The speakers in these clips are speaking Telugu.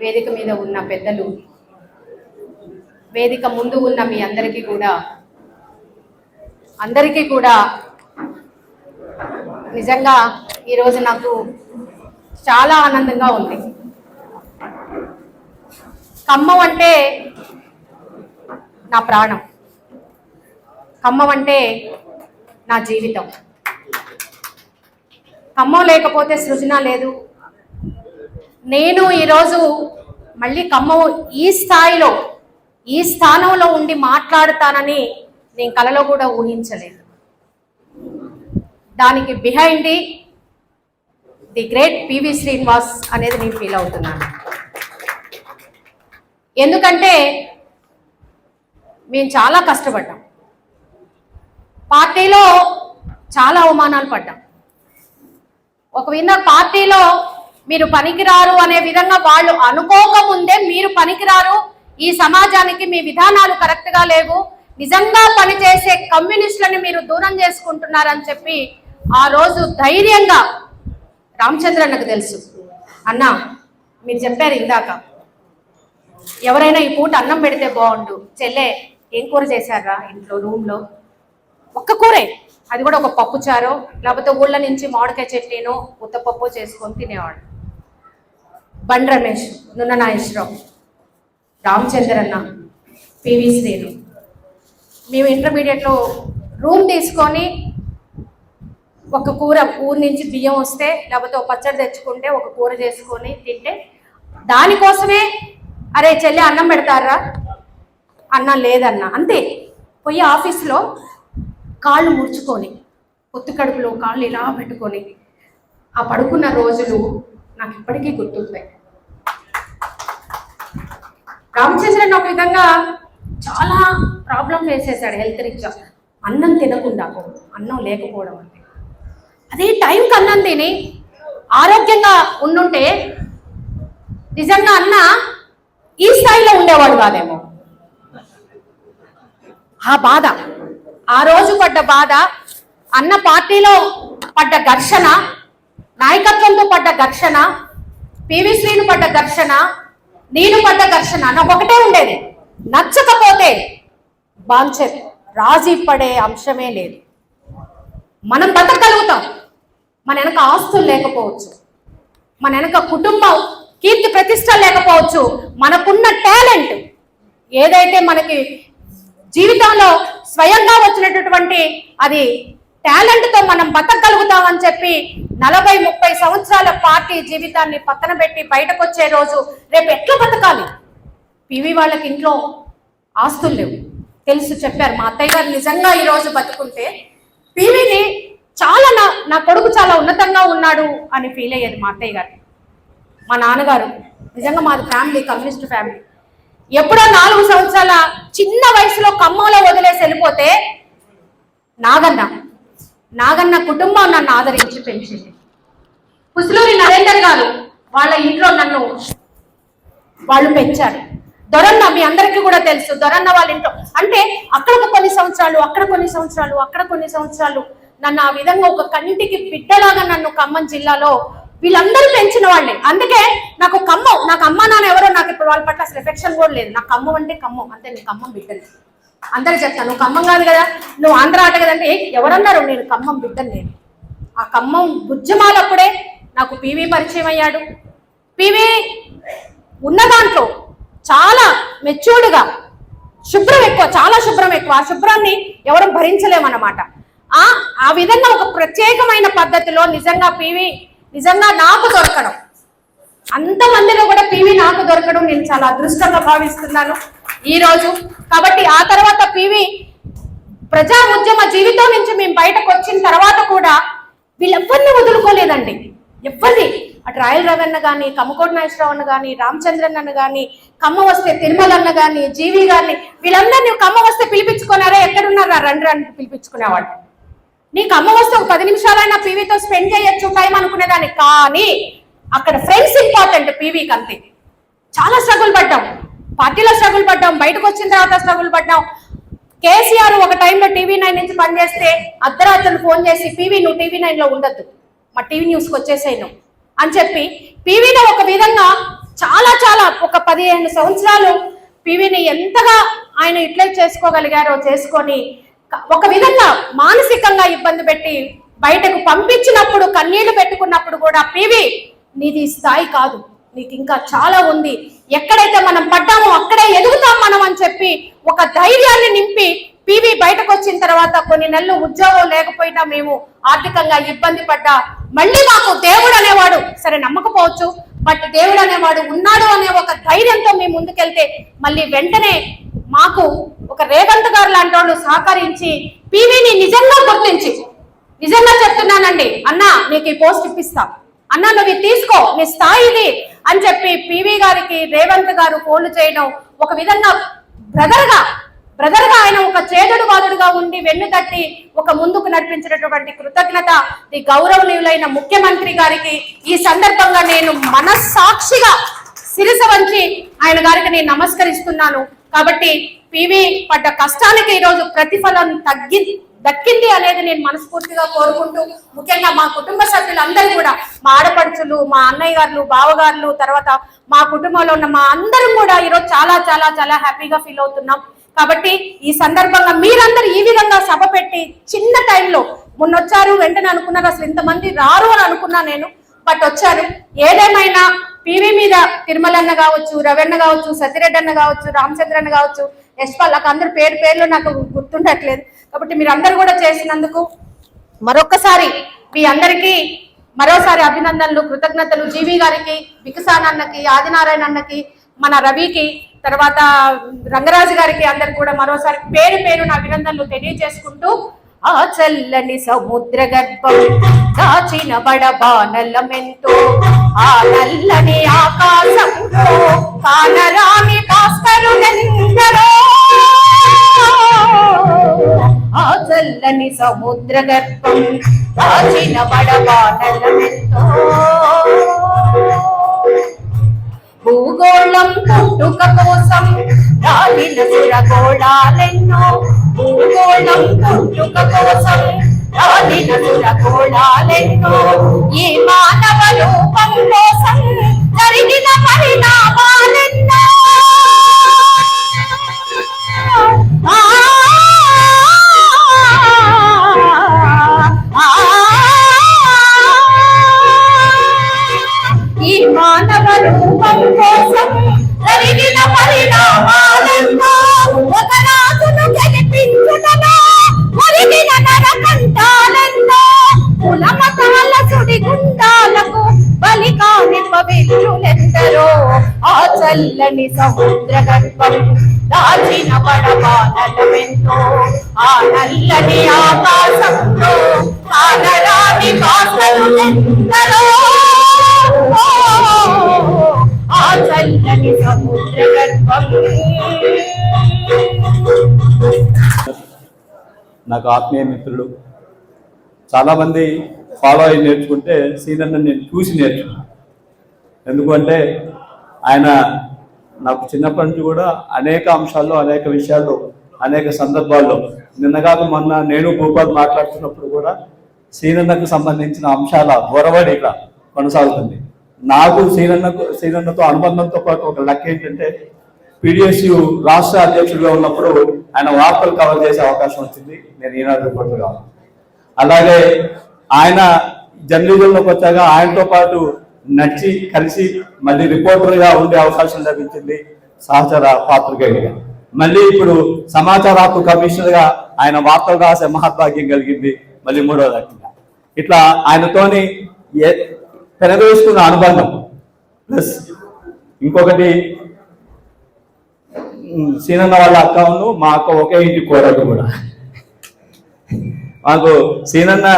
వేదిక మీద ఉన్న పెద్దలు వేదిక ముందు ఉన్న మీ అందరికీ కూడా అందరికీ కూడా నిజంగా ఈరోజు నాకు చాలా ఆనందంగా ఉంది. ఖమ్మం అంటే నా ప్రాణం. ఖమ్మం అంటే నా జీవితం. ఖమ్మం లేకపోతే సృజన లేదు నేను ఈరోజు మళ్ళీ ఖమ్మం ఈ స్థాయిలో ఈ స్థానంలో ఉండి మాట్లాడతానని నేను కలలో కూడా ఊహించలేదు. దానికి behind the the great PV Srinivas అనేది నేను ఫీల్ అవుతున్నాను. ఎందుకంటే మేము చాలా కష్టపడ్డాం. పార్టీలో చాలా అవమానాలు పడ్డాం. ఒక విన్న పార్టీలో మీరు పనికిరారు అనే విధంగా వాళ్ళు అనుకోకముందే మీరు పనికిరారు. ఈ సమాజానికి మీ విధానాలు కరెక్ట్గా లేవు. నిజంగా పనిచేసే కమ్యూనిస్టులను మీరు దూరం చేసుకుంటున్నారని చెప్పి ఆ రోజు ధైర్యంగా రామచంద్రన్నకు తెలుసు. అన్నా మీరు చెప్పారు ఇందాక. ఎవరైనా ఈ పూట అన్నం పెడితే బాగుండు. చెల్లె ఏం కూర చేశారా ఇంట్లో రూమ్లో? ఒక్క కూరే. అది కూడా ఒక పప్పు చారు లేకపోతే ఊళ్ళ నుంచి మామిడికాయ చట్నీనో ఉత్తపప్పు చేసుకొని తినేవాడు. బండ్ రమేష్ నున్న నాగేశ్వరరావు రామచంద్రన్న పివి శ్రీను. మేము ఇంటర్మీడియట్లో రూమ్ తీసుకొని ఒక కూర ఊరి నుంచి బియ్యం వస్తే లేకపోతే ఒక పచ్చడి తెచ్చుకుంటే ఒక కూర చేసుకొని తింటే దానికోసమే అరే చెల్లి అన్నం పెడతారా? అన్నం లేదన్న. అంతే. పోయి ఆఫీస్లో కాళ్ళు ముడుచుకొని పొత్తు కడుపులో కాళ్ళు ఇలా పెట్టుకొని ఆ పడుకున్న రోజులు నాకు ఇప్పటికీ గుర్తుంటాయి. రామచంద్రన్ ఒక విధంగా చాలా ప్రాబ్లం ఫేస్ చేశాడు హెల్త్ రీత్యా అన్నం తినకుండా అన్నం లేకపోవడం అంటే. అదే టైంకి అన్నం తిని ఆరోగ్యంగా ఉండుంటే నిజంగా అన్న ఈ స్థాయిలో ఉండేవాడు కాదేమో. ఆ బాధ ఆ రోజు పడ్డ బాధ అన్న పార్టీలో పడ్డ ఘర్షణ నాయకత్వంతో పడ్డ ఘర్షణ పివి శ్రీను పడ్డ ఘర్షణ నేను పడ్డ ఘర్షణ నాకు ఒకటే ఉండేది. నచ్చకపోతే బాంచర్ రాజీ పడే అంశమే లేదు. మనం బతకగలుగుతాం. మన వెనక ఆస్తులు లేకపోవచ్చు. మన వెనక కుటుంబం కీర్తి ప్రతిష్ట లేకపోవచ్చు. మనకున్న టాలెంట్ ఏదైతే మనకి జీవితంలో స్వయంగా వచ్చినటువంటి అది టాలెంట్తో మనం బతకగలుగుతామని చెప్పి నలభై ముప్పై సంవత్సరాల పార్టీ జీవితాన్ని పక్కన పెట్టి బయటకు వచ్చే రోజు రేపు ఎట్లా బతకాలి? పివి వాళ్ళకి ఇంట్లో ఆస్తులు లేవు. తెలుసు చెప్పారు మా అత్తయ్య గారు నిజంగా ఈ రోజు బతుకుంటే పివిని చాలా నా నా కొడుకు చాలా ఉన్నతంగా ఉన్నాడు అని ఫీల్ అయ్యేది మా అత్తయ్య గారు. మా నాన్నగారు. నిజంగా మాది ఫ్యామిలీ కమ్యూనిస్ట్ ఫ్యామిలీ ఎప్పుడో నాలుగు సంవత్సరాల చిన్న వయసులో కమ్మంలో వదిలేసి వెళ్ళిపోతే నాగన్న నాగన్న కుటుంబం నన్ను ఆదరించి పెంచింది. పుసులూరి నరేందర్ గారు వాళ్ళ ఇంట్లో నన్ను వాళ్ళు పెంచారు. దొరన్న మీ అందరికీ కూడా తెలుసు దొరన్న వాళ్ళ ఇంట్లో. అంటే అక్కడ కొన్ని సంవత్సరాలు అక్కడ కొన్ని సంవత్సరాలు అక్కడ కొన్ని సంవత్సరాలు నన్ను ఆ విధంగా ఒక కంటికి బిడ్డలాగా నన్ను ఖమ్మం జిల్లాలో వీళ్ళందరూ పెంచిన వాళ్ళే. అందుకే నాకు ఖమ్మం నాకు అమ్మ నాన్న ఎవరో నాకు ఇప్పుడు వాళ్ళ పట్ల అసలు ఎఫెక్షన్ కూడా లేదు. నాకు ఖమ్మం అంటే ఖమ్మం అంతే నేను ఖమ్మం బిడ్డలేదు అందరూ చెప్తాను నువ్వు ఖమ్మం కాదు కదా. నువ్వు ఆంధ్ర ఆట కదంటే ఎవరన్నారు? నేను ఖమ్మం బిడ్డను నేను. ఆ ఖమ్మం బుజ్జమాలప్పుడే నాకు పీవీ పరిచయం అయ్యాడు. పీవీ ఉన్న దాంట్లో చాలా మెచ్యూర్డ్గా శుభ్రం ఎక్కువ చాలా శుభ్రం ఎక్కువ. ఆ శుభ్రాన్ని ఎవరం భరించలేమన్నమాట. ఆ ఆ విధంగా ఒక ప్రత్యేకమైన పద్ధతిలో నిజంగా పీవీ నిజంగా నాకు దొరకడం. అంతమందిలో కూడా పివి నాకు దొరకడం నేను చాలా అదృష్టంగా భావిస్తున్నాను. ఈ రోజు. కాబట్టి ఆ తర్వాత పివి ప్రజా ఉద్యమ జీవితం నుంచి మేము బయటకు వచ్చిన తర్వాత కూడా వీళ్ళెవ్వరిని వదులుకోలేదండి. ఎవ్వరిని. అటు రాయల్ రవన్న కానీ కమ్మకోటి నాగేశ్వరరావు అన్న కానీ రామచంద్రన్ అన్న కానీ కమ్మ వస్తే తిరుమల అన్న కానీ జీవి గారిని వీళ్ళందరినీ కమ్మ వస్తే పిలిపించుకున్నారా? ఎక్కడున్నారా? రండి రండి పిలిపించుకునేవాళ్ళు. నీకు అమ్మ వస్తే ఒక పది నిమిషాలైనా పీవీతో స్పెండ్ చేయొచ్చు టైం అనుకునేదాన్ని. కానీ అక్కడ ఫ్రెండ్స్ ఇంపార్టెంట్ పీవీకి అంతే. చాలా స్ట్రగుల్ పడ్డాం పార్టీలో స్ట్రగుల్ పడ్డాం బయటకు వచ్చిన తర్వాత స్ట్రగుల్ పడ్డాం. కేసీఆర్ ఒక టైంలో టీవీ నైన్ నుంచి పనిచేస్తే అర్ధరాత్రులు ఫోన్ చేసి పీవీ నువ్వు టీవీ నైన్లో ఉండద్దు మా టీవీ న్యూస్కి వచ్చేసాయి నువ్వు అని చెప్పి పీవీలో ఒక విధంగా చాలా చాలా ఒక పదిహేను సంవత్సరాలు పీవీని ఎంతగా ఆయన ఇట్లే చేసుకోగలిగారో చేసుకొని ఒక విధంగా మానసికంగా ఇబ్బంది పెట్టి బయటకు పంపించినప్పుడు కన్నీళ్ళు పెట్టుకున్నప్పుడు కూడా పీవీ నీది స్థాయి కాదు. నీకు ఇంకా చాలా ఉంది. ఎక్కడైతే మనం పడ్డామో అక్కడే ఎదుగుతాం మనం అని చెప్పి ఒక ధైర్యాన్ని నింపి పివి బయటకు వచ్చిన తర్వాత కొన్ని నెలలు ఉద్యోగం లేకపోయినా మేము ఆర్థికంగా ఇబ్బంది పడ్డా. మళ్ళీ మాకు దేవుడు అనేవాడు సరే నమ్మకపోవచ్చు బట్ దేవుడు అనేవాడు ఉన్నాడు అనే ఒక ధైర్యంతో మేము ముందుకెళ్తే మళ్ళీ వెంటనే మాకు ఒక రేవంత్ గారు లాంటి వాళ్ళు సహకరించి పీవీని నిజంగా గుర్తించి. నిజంగా చెప్తున్నానండి అన్నా నీకు ఈ పోస్ట్ ఇప్పిస్తాను అన్నా నువ్వు తీసుకో నీ స్థాయి ఇది అని చెప్పి పివి గారికి రేవంత్ గారు ఫోన్లు చేయడం ఒక విధంగా బ్రదర్గా బ్రదర్గా ఆయన ఒక చేదుడు వాదుడుగా ఉండి వెన్ను తట్టి ఒక ముందుకు నడిపించినటువంటి కృతజ్ఞత ఈ గౌరవనీయులైన ముఖ్యమంత్రి గారికి ఈ సందర్భంగా నేను మనస్సాక్షిగా శిరస వంచి ఆయన గారికి నేను నమస్కరిస్తున్నాను. కాబట్టి పివి పడ్డ కష్టానికి ఈరోజు ప్రతిఫలం తగ్గి దక్కింది అనేది నేను మనస్ఫూర్తిగా కోరుకుంటూ ముఖ్యంగా మా కుటుంబ సభ్యులందరూ కూడా మా ఆడపడుచులు మా అన్నయ్య గారు బావగారులు తర్వాత మా కుటుంబంలో ఉన్న మా అందరం కూడా ఈరోజు చాలా చాలా చాలా హ్యాపీగా ఫీల్ అవుతున్నాం. కాబట్టి ఈ సందర్భంగా మీరందరూ ఈ విధంగా సభ పెట్టి చిన్న టైంలో మొన్నొచ్చారు వెంటనే అనుకున్నారు అసలు ఇంతమంది రారు అని అనుకున్నా నేను బట్ వచ్చారు. ఏదేమైనా పీవీ మీద తిరుమలన్న కావచ్చు రవెన్న కావచ్చు సతిరెడ్డి అన్న కావచ్చు రామచంద్రన్న కావచ్చు యశ్పాల్ నాకు అందరు పేరు పేర్లు నాకు గుర్తుండట్లేదు. కాబట్టి మీరు అందరు కూడా చేసినందుకు మరొకసారి మీ అందరికీ మరోసారి అభినందనలు కృతజ్ఞతలు. జీవి గారికి వికసాన్ అన్నకి ఆదినారాయణ అన్నకి మన రవికి తర్వాత రంగరాజు గారికి అందరికి కూడా మరోసారి పేరు పేరు నా అభినందనలు తెలియజేసుకుంటూ ఆ చల్లని సముద్ర గర్భం దాచిన బడబానలమెంతో ఆ నల్లని ఆకాశంలో కానరాని భాస్కరులెందరో ఆ చల్లని సముద్ర గర్భం దాచిన బడబానలమెంతో. భూగోళం పుట్టుక కోసం రాలిన సురగోళాలెన్నో కోసం రాలిన సురగోళాలెన్నో ఈ మానవ రూపం కోసం జరిగిన పరిణామాలెన్నో చల్లని సముద్ర గర్భం దాచిన పడబానలమెంతో ఆ నల్లని ఆకాశంలో కానరాని భాషలులెందరో ఆ చల్లని సముద్ర గర్భం నాకు ఆత్మీయ మిత్రులు చాలామంది ఫాలో అయ్యి నేర్చుకుంటే సీనియర్ నేను చూసి నేర్చుకున్నాను. ఎందుకంటే ఆయన నాకు చిన్నప్పటి నుంచి కూడా అనేక అంశాల్లో అనేక విషయాల్లో అనేక సందర్భాల్లో నిన్నగాక మొన్న నేను భూపాల్ మాట్లాడుతున్నప్పుడు కూడా సీనన్నకు సంబంధించిన అంశాల గొరవడి ఇక్కడ కొనసాగుతుంది. నాకు సీనన్నకు సీనన్నతో అనుబంధంతో పాటు ఒక లక్ ఏంటంటే పీడిఎస్యు రాష్ట్ర అధ్యక్షుడిగా ఉన్నప్పుడు ఆయన వార్తలు కవర్ చేసే అవకాశం వచ్చింది. నేను ఈనాడు రిపోర్టర్గా అలాగే ఆయన జర్నలిజంలోకి వచ్చాక ఆయనతో పాటు నడిచి కలిసి మళ్ళీ రిపోర్టర్గా ఉండే అవకాశం లభించింది సహచర పాత్రికేయుడిగా. మళ్ళీ ఇప్పుడు సమాచార హక్కు కమిషనర్గా ఆయన వార్తలు రాసే మహద్భాగ్యం కలిగింది మళ్ళీ మూడో రకంగా. ఇట్లా ఆయనతోని పెనవేసుకున్న అనుబంధం ప్లస్ ఇంకొకటి సీనన్న వాళ్ళ అక్కను మా అక్క ఒకే ఇంటి కోడలు కూడా. మాకు సీనన్న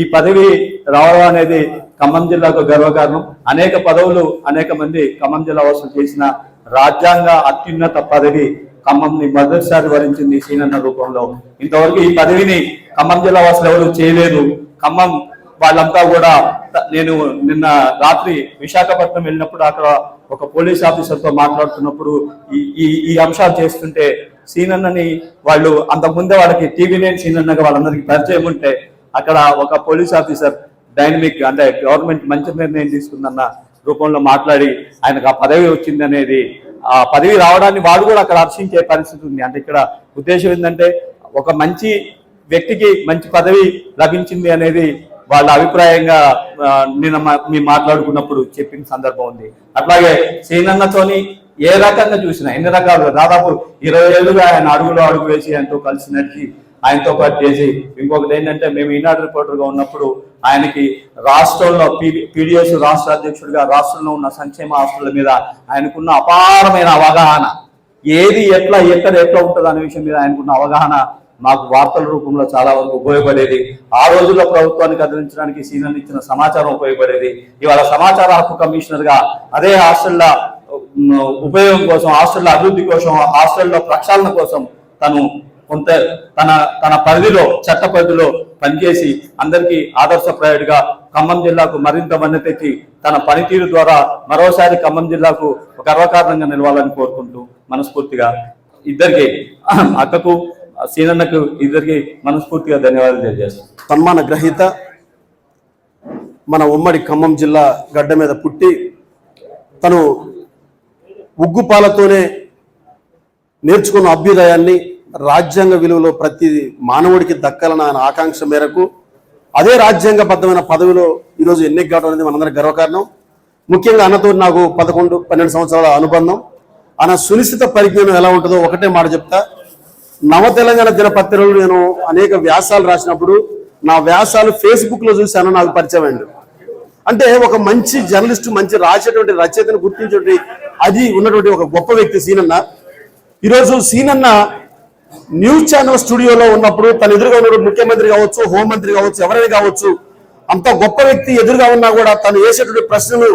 ఈ పదవి రావడం అనేది ఖమ్మం జిల్లాకు గర్వకారణం. అనేక పదవులు అనేక మంది ఖమ్మం జిల్లా వాసులు చేసిన రాజ్యాంగ అత్యున్నత పదవి ఖమ్మంని మొదటిసారి వరించింది సీనన్న రూపంలో. ఇంతవరకు ఈ పదవిని ఖమ్మం జిల్లా వాసులు ఎవరు చేయలేదు. ఖమ్మం వాళ్ళంతా కూడా నేను నిన్న రాత్రి విశాఖపట్నం వెళ్ళినప్పుడు అక్కడ ఒక పోలీస్ ఆఫీసర్తో మాట్లాడుతున్నప్పుడు ఈ ఈ ఈ అంశాలు చేస్తుంటే సీనన్నని వాళ్ళు అంతకుముందే వాళ్ళకి టీవీ నేను సీనన్నగా వాళ్ళందరికీ పరిచయం ఉంటే అక్కడ ఒక పోలీస్ ఆఫీసర్ డైనమిక్ అంటే గవర్నమెంట్ మంచి నిర్ణయం తీసుకుందన్న రూపంలో మాట్లాడి ఆయనకు ఆ పదవి వచ్చింది అనేది ఆ పదవి రావడాన్ని వాడు కూడా అక్కడ హర్షించే పరిస్థితి ఉంది. అంటే ఇక్కడ ఉద్దేశం ఏంటంటే ఒక మంచి వ్యక్తికి మంచి పదవి లభించింది అనేది వాళ్ళ అభిప్రాయంగా నేను నిన్న మా- మేము మాట్లాడుకున్నప్పుడు చెప్పిన సందర్భం ఉంది. అట్లాగే సీనన్నతోని ఏ రకంగా చూసినా ఎన్ని రకాలుగా దాదాపు ఇరవై ఏళ్ళుగా ఆయన అడుగులో అడుగు వేసి ఆయనతో కలిసి నడిచి ఆయనతో పాటు చేసి ఇంకొకటి ఏంటంటే మేము ఈనాడు రిపోర్టర్గా ఉన్నప్పుడు ఆయనకి రాష్ట్రంలో పీడిఎస్ రాష్ట్ర అధ్యక్షుడిగా రాష్ట్రంలో ఉన్న సంక్షేమ ఆస్తుల మీద ఆయనకున్న అపారమైన అవగాహన. ఏది ఎట్లా ఎక్కడ ఎట్లా ఉంటుంది అనే విషయం మీద ఆయనకున్న అవగాహన మాకు వార్తల రూపంలో చాలా వరకు ఉపయోగపడేది. ఆ రోజుల్లో ప్రభుత్వానికి అందించడానికి సీనియర్ ఇచ్చిన సమాచారం ఉపయోగపడేది. ఇవాళ సమాచార హక్కు కమిషనర్గా అదే హాస్టల్ల ఉపయోగం కోసం హాస్టల్ల అభివృద్ధి కోసం హాస్టల్లో ప్రక్షాళన కోసం తను కొంత తన తన పరిధిలో చట్ట పరిధిలో పనిచేసి అందరికీ ఆదర్శప్రాయుడిగా ఖమ్మం జిల్లాకు మరింత మన్నె తెచ్చి తన పనితీరు ద్వారా మరోసారి ఖమ్మం జిల్లాకు గర్వకారణంగా నిలవాలని కోరుకుంటూ మనస్ఫూర్తిగా ఇద్దరికి అక్కకు సీనన్నకు ఇద్దరికి మనస్ఫూర్తిగా ధన్యవాదాలు తెలియజేస్తాను సన్మాన గ్రహీత మన ఉమ్మడి ఖమ్మం జిల్లా గడ్డ మీద పుట్టి తను ఉగ్గుపాలతోనే నేర్చుకున్న అభ్యుదయాన్ని రాజ్యాంగ విలువలో ప్రతి మానవుడికి దక్కాలన్న ఆయన ఆకాంక్ష మేరకు అదే రాజ్యాంగబద్ధమైన పదవిలో ఈరోజు ఎన్నిక కావడం అనేది మనందరి గర్వకారణం. ముఖ్యంగా అన్నతో నాకు పదకొండు పన్నెండు సంవత్సరాల అనుబంధం. ఆయన సునిశ్చిత పరిజ్ఞానం ఎలా ఉంటుందో ఒకటే మాట చెప్తా. నవ తెలంగాణ దినపత్రికలో నేను అనేక వ్యాసాలు రాసినప్పుడు నా వ్యాసాలు ఫేస్బుక్లో చూశాను నాకు పరిచయం అండి అంటే ఒక మంచి జర్నలిస్ట్ మంచి రాసేటువంటి రచయితను గుర్తించేటువంటి అది ఉన్నటువంటి ఒక గొప్ప వ్యక్తి సీనన్న. ఈరోజు సీనన్న న్యూస్ ఛానల్ స్టూడియోలో ఉన్నప్పుడు తన ఎదురుగా ఉన్న ముఖ్యమంత్రి కావచ్చు హోంమంత్రి కావచ్చు ఎవరైనా కావచ్చు అంత గొప్ప వ్యక్తి ఎదురుగా ఉన్నా కూడా తను వేసేటువంటి ప్రశ్నలు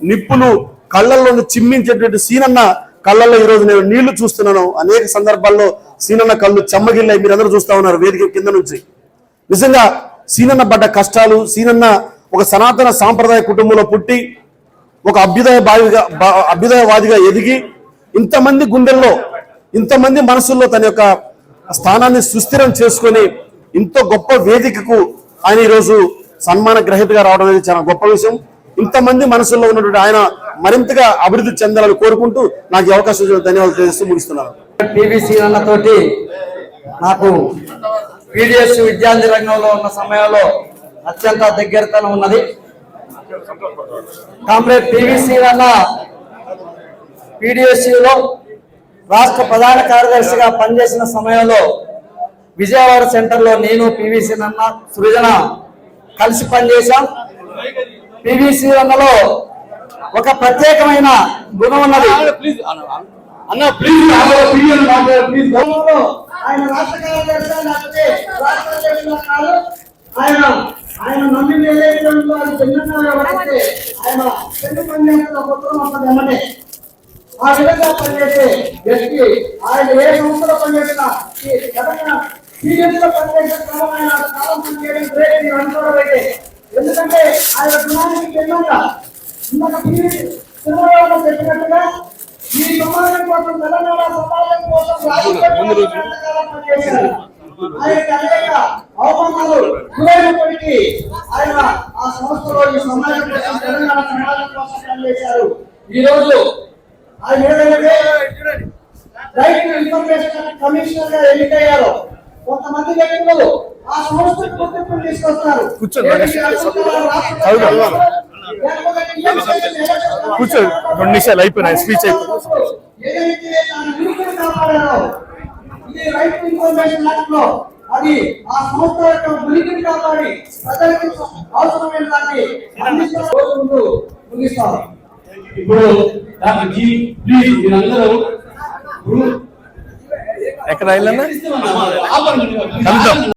నిప్పులు కళ్ళల్లో చిమ్మించేటువంటి సీనన్న కళ్ళల్లో ఈరోజు నేను నీళ్ళు చూస్తున్నాను. అనేక సందర్భాల్లో సీనన్న కళ్ళు చెమ్మగిల్లాయి మీరందరూ చూస్తా ఉన్నారు వేదిక కింద నుంచి. నిజంగా సీనన్న పడ్డ కష్టాలు సీనన్న ఒక సనాతన సాంప్రదాయ కుటుంబంలో పుట్టి ఒక అభ్యుదయ బావిగా అభ్యుదయవాదిగా ఎదిగి ఇంతమంది గుండెల్లో ఇంతమంది మనసుల్లో తన యొక్క స్థానాన్ని సుస్థిరం చేసుకొని ఇంత గొప్ప వేదికకు ఆయన ఈరోజు సన్మాన గ్రహీతగా రావడం అనేది చాలా గొప్ప విషయం. ఇంతమంది మనసుల్లో ఉన్నటువంటి ఆయన మరింతగా అభివృద్ధి చెందాలని కోరుకుంటూ నాకు అవకాశం ధన్యవాదాలు తెలియజేస్తూ ముగిస్తున్నాను. పివిసి అన్నతోటి నాకు పీడిఎస్ విద్యార్థి రంగంలో ఉన్న సమయంలో అత్యంత దగ్గరతనం ఉన్నది. కామ్రేడ్ పీవీసీ అన్న PDSU రాష్ట్ర ప్రధాన కార్యదర్శిగా పనిచేసిన సమయంలో విజయవాడ సెంటర్లో నేను పివిసి నన్న సృజన కలిసి పనిచేశాం. పివిసి అన్నలో ఒక ప్రత్యేకమైన గుణం ఉన్నది. అన్న ప్లీజ్ ఆయన రాష్ట్ర కార్యదర్శిగా ఆయన ఆయన నమ్మి ఏదైతే వారు ఆయన పెళ్ళి పనిచేస్తున్న పుత్రం అసలు ఆ విధంగా పనిచేసే వ్యక్తి ఆయన ఏ సంస్థలో పనిచేసినా ఈ తెలంగాణ సీరియస్లో పనిచేసే క్రమం ఆయన కాలం పనిచేయడం గ్రేట్ మీరు ఎందుకంటే ఆయన గుణానికి భిన్నంగా ఇందాక సినిమాలో చెప్పినట్టుగా ఈ సమాజం కోసం తెలంగాణ సమాజం కోసం రాజకీయ పనిచేశారు. అనేక అవమానాలు గురైనప్పటికీ ఆయన ఆ సంస్థలో ఈ సమాజం కోసం తెలంగాణ సమాజం కోసం పనిచేశారు ఈ రోజు ఆయన రైట్ ఇన్ఫర్మేషన్ కమిషనర్గా ఎన్నికయ్యారో. కొంతమంది వ్యక్తులు ఆ సంస్థకు గుర్తింపు తీసుకొస్తారు కూర్చో, రెండు నిమిషాలు అయిపోయినాయి, స్పీచ్ అయిపోయింది. ఏదైతే తన ఉనికిని కాపాడారో, ఇది రైట్ టు ఇన్ఫర్మేషన్ యాక్ట్లో అది ఆ సంస్థ యొక్క ఉనికిని కాపాడి ప్రజలకు అవసరమైన దాన్ని అందిస్తున్న రోజు ముందు ముగిస్తారు ఇప్పుడు డాక్టర్ జీ ప్లీజ్ మీరందరూ ఎక్కడ